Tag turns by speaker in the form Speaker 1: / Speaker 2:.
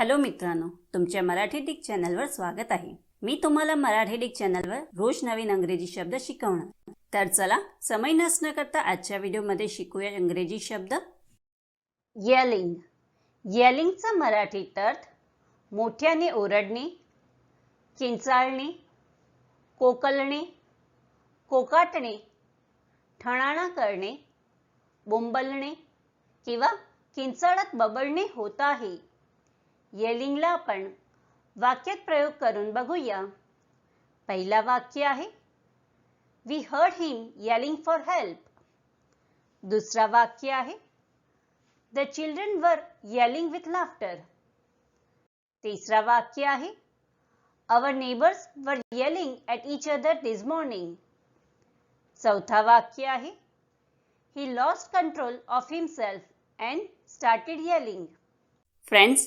Speaker 1: Hello मित्रांनो तुमच्या Marathi Dick चॅनलवर स्वागत आहे. मी तुम्हाला मराठी डिक चॅनलवर रोज नवीन अंग्रेजी शब्द शिकवणार. तर चला समय नसणं करता आजच्या व्हिडिओमध्ये शिकूया इंग्रजी शब्द. येलिंग येलिंगचा मराठी अर्थ मोठ्याने ओरडणे किंचाळणे कोकलणे कोकाटणे ठणाणा करणे बोंबलणे किंवा किंचाळत बबळणे होत आहे. येलिंगला आपण वाक्यात प्रयोग करून बघूया. पहिला वाक्य आहे we heard him yelling for help दुसरा वाक्य आहे the children were yelling with laughter तिसरा वाक्य आहे our neighbours were yelling at each other this morning चौथा वाक्य आहे he lost control of himself and started yelling friends